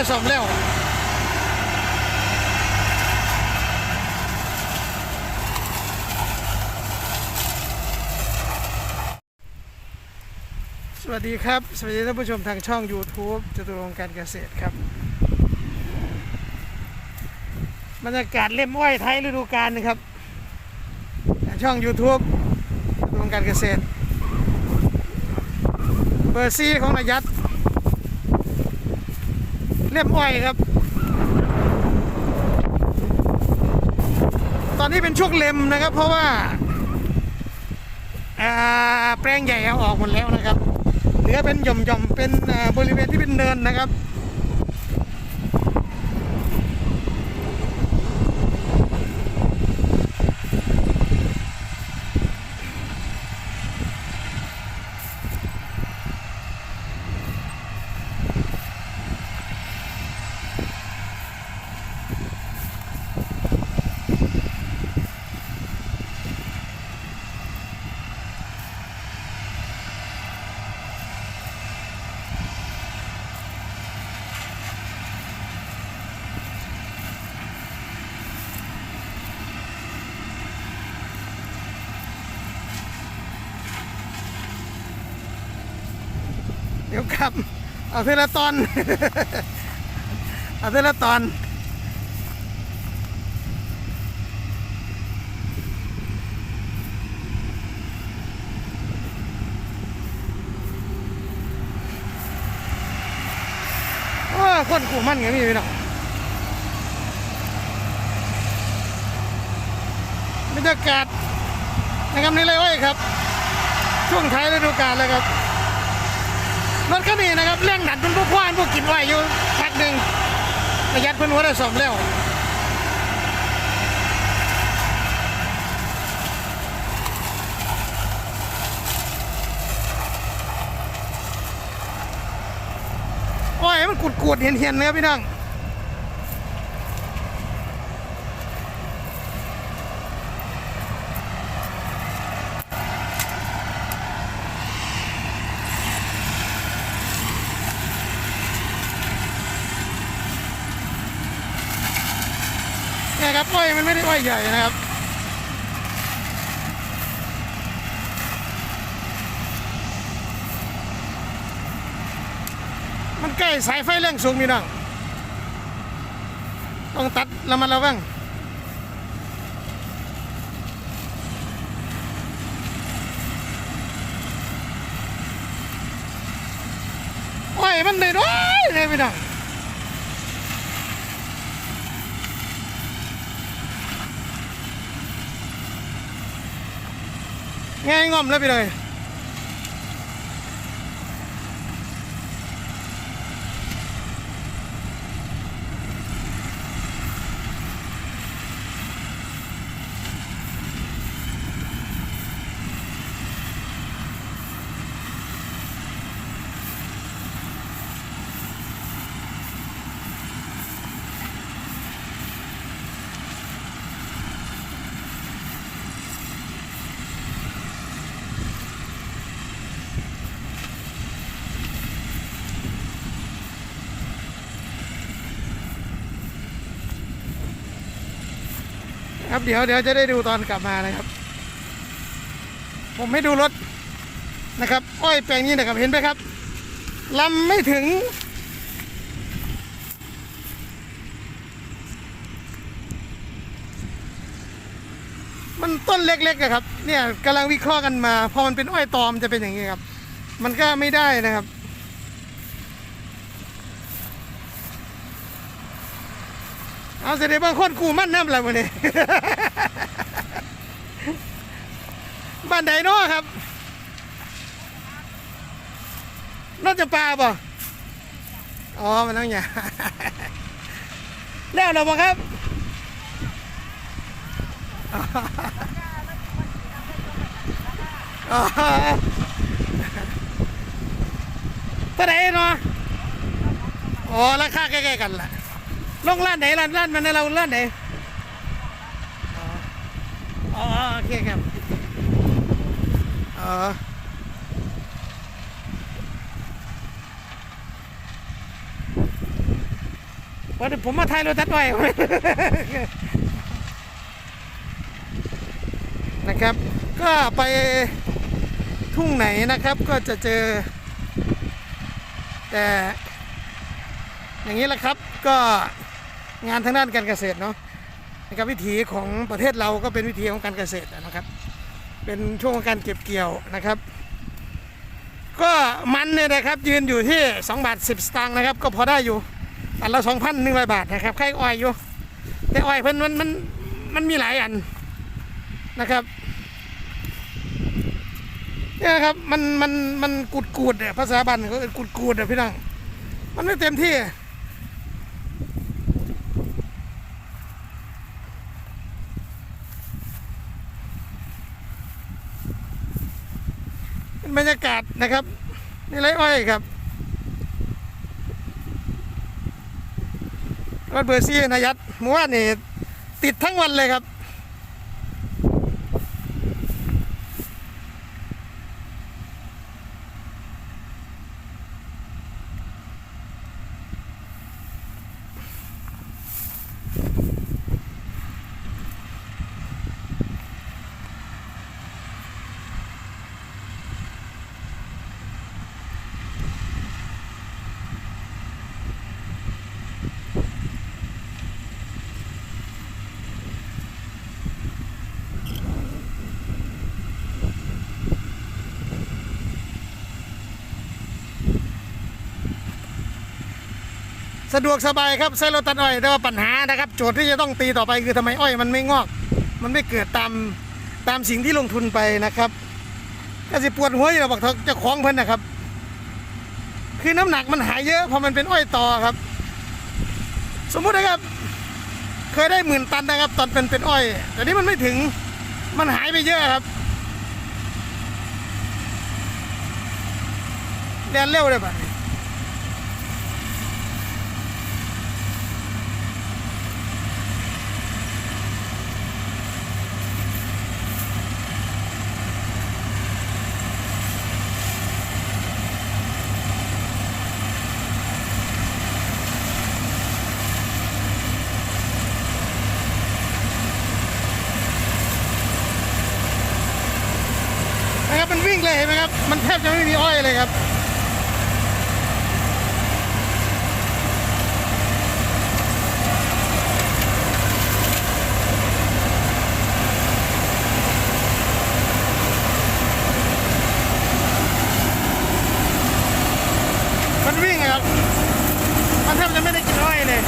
ได้สมแล้วสวัสดีครับ สวัสดีท่านผู้ชมทางช่อง YouTube จตุรงการเกษตรครับบรรยากาศเล่มอ้อยไทยฤดูกาลนะครับ ช่อง YouTube จตุรงการเกษตร เบอร์ซีของนายัด เล่มอ้อยครับ ตอนนี้เป็นช่วงเล็มนะครับ เพราะว่าแปลงใหญ่เอาออกหมดแล้วนะครับ เหลือเป็นหย่อมๆเป็นบริเวณที่เป็นเนินนะครับ เดี๋ยวครับ เอาเทละตอน เอาเทละตอน โอ้คนขู่มันไงพี่พี่น้องบรรยากาศนะครับนี่เลยโอ้ยครับ ช่วงท้ายฤดูกาลแล้วครับ รถก็มีนะครับเรื่องดัดเป็นพวกควานพวกกินไว้อยู่พักหนึ่งประยัดเพิ่นว่าได้สมแล้วโอ้ยมันกุดกุดๆเห็นเห็นๆนะครับพี่น้อง นี่ยครับอ้อยมันไม่ได้อ้อยใหญ่นะครับมันใกล้สายไฟแรงสูงพี่น้อง ต้องตัดระมัดระวังโอ้ยมันเลยน้อยเลยพี่น้อง ง่ายง่อมแล้วไปเลย ครับเดี๋ยวเดี๋ยวจะได้ดูตอนกลับมานะครับ ผมให้ดูรถนะครับ อ้อยแปลงนี้นะครับเห็นไหมครับลำไม่ถึง มันต้นเล็กๆอะครับ เนี่ยกำลังวิเคราะห์กันมา พอมันเป็นอ้อยตอมจะเป็นอย่างนี้ครับ มันก็ไม่ได้นะครับ เอาเสด็จบางคนกูมั่นน้ำอะมาเนี่บ้านใดเนาะครับน่าจะปลาป่ะอ๋อ มันต้องอย่างแล้วเราบ่ครับอ๋อเท่าไหร่เนาะ อ๋อ ราคาใกล้ๆกันล่ะ ลงร้านไหนร้านร้านมันเราร้านไหนอ๋อโอเคครับอ๋อวันผมมาถ่ายรถตัดอ้อยนะครับ ก็ไปทุ่งไหนนะครับก็จะเจอ แต่ อย่างนี้แหละครับก็ งานทางด้านการเกษตรเนาะนะครับวิถีของประเทศเราก็เป็นวิถีของการเกษตรนะครับ เป็นช่วงของการเก็บเกี่ยวนะครับ ก็มันเนี่ยนะครับยืนอยู่ที่2บาท10 สตางค์นะครับ ก็พอได้อยู่อันละ2,100บาทนะครับใครอ้อยอยู่ แต่อ้อยเพิ่นมันมันมันมีหลายอันนะครับเนี่ยครับมันมันมันกูดกูดเนี่ยภาษาบ้านเขาเรียกกูดกูดเนี่ยพี่น้องมันไม่เต็มที่ เป็น บรรยากาศนะครับ นี่ไรอ้อยครับวัดเบอร์ซี่นายัดหมู่ว่านนี่ติดทั้งวันเลยครับ สะดวกสบายครับใช้รถตัดอ้อยแต่ว่าปัญหานะครับ โจทย์ที่จะต้องตีต่อไปคือทำไมอ้อยมันไม่งอก มันไม่เกิดตามตามสิ่งที่ลงทุนไปนะครับก็สิปวดหัวอยู่แล้วบอกเจะคล้องเพิ่นนะครับ คือน้ำหนักมันหายเยอะเพราะมันเป็นอ้อยต่อครับ สมมุตินะครับ เคยได้หมื่นตันนะครับ ตอนเป็นเป็นอ้อย แต่นี้มันไม่ถึงมันหายไปเยอะครับเรียนเร็วเลยป่ะ วิ่งเลยเห็นไหมครับ มันแทบจะไม่มีอ้อยเลยครับ มันวิ่งครับ มันแทบจะไม่ได้กินอ้อยเลย